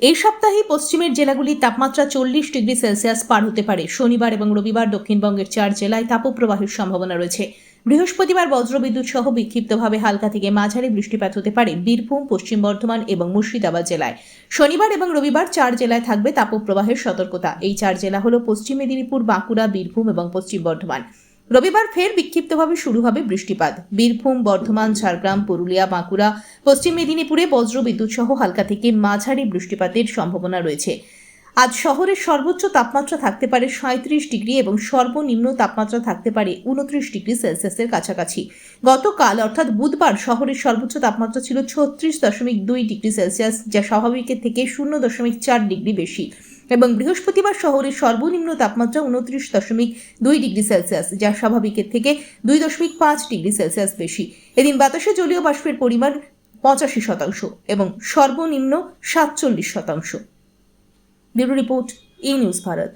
এই সপ্তাহে পশ্চিমের জেলাগুলির তাপমাত্রা চল্লিশ ডিগ্রি সেলসিয়াস পার হতে পারে। শনিবার এবং রবিবার দক্ষিণবঙ্গের চার জেলায় তাপপ্রবাহের সম্ভাবনা রয়েছে। বৃহস্পতিবার বজ্রবিদ্যুৎ সহ বিক্ষিপ্তভাবে হালকা থেকে মাঝারি বৃষ্টিপাত হতে পারে বীরভূম, পশ্চিম বর্ধমান এবং মুর্শিদাবাদ জেলায়। শনিবার এবং রবিবার চার জেলায় থাকবে তাপপ্রবাহের সতর্কতা। এই চার জেলা হল পশ্চিম মেদিনীপুর, বাঁকুড়া, বীরভূম এবং পশ্চিম বর্ধমান। রবিবার ফের বিক্ষিপ্তভাবে শুরু হবে বৃষ্টিপাত। বীরভূম, বর্ধমান, ঝাড়গ্রাম, পুরুলিয়া, বাঁকুড়া, পশ্চিম মেদিনীপুরে বজ্রবিদ্যুৎ সহ হালকা থেকে মাঝারি বৃষ্টিপাতের সম্ভাবনা রয়েছে। আজ শহরের সর্বোচ্চ তাপমাত্রা থাকতে পারে সাঁত্রিশ ডিগ্রি এবং সর্বনিম্ন তাপমাত্রা থাকতে পারে উনত্রিশ ডিগ্রি সেলসিয়াসের কাছাকাছি। গতকাল, অর্থাৎ বুধবার শহরের সর্বোচ্চ তাপমাত্রা ছিল ছত্রিশ দশমিক দুই ডিগ্রি সেলসিয়াস, যা স্বাভাবিকের থেকে শূন্য দশমিক চার ডিগ্রি বেশি। এবং বৃহস্পতিবার শহরের সর্বনিম্ন তাপমাত্রা উনত্রিশ দশমিক দুই ডিগ্রি সেলসিয়াস, যা স্বাভাবিকের থেকে দুই দশমিক পাঁচ ডিগ্রি সেলসিয়াস বেশি। এদিন বাতাসে জলীয় বাষ্পের পরিমাণ পঁচাশি শতাংশ এবং সর্বনিম্ন সাতচল্লিশ শতাংশ। Bureau report E news Bharat.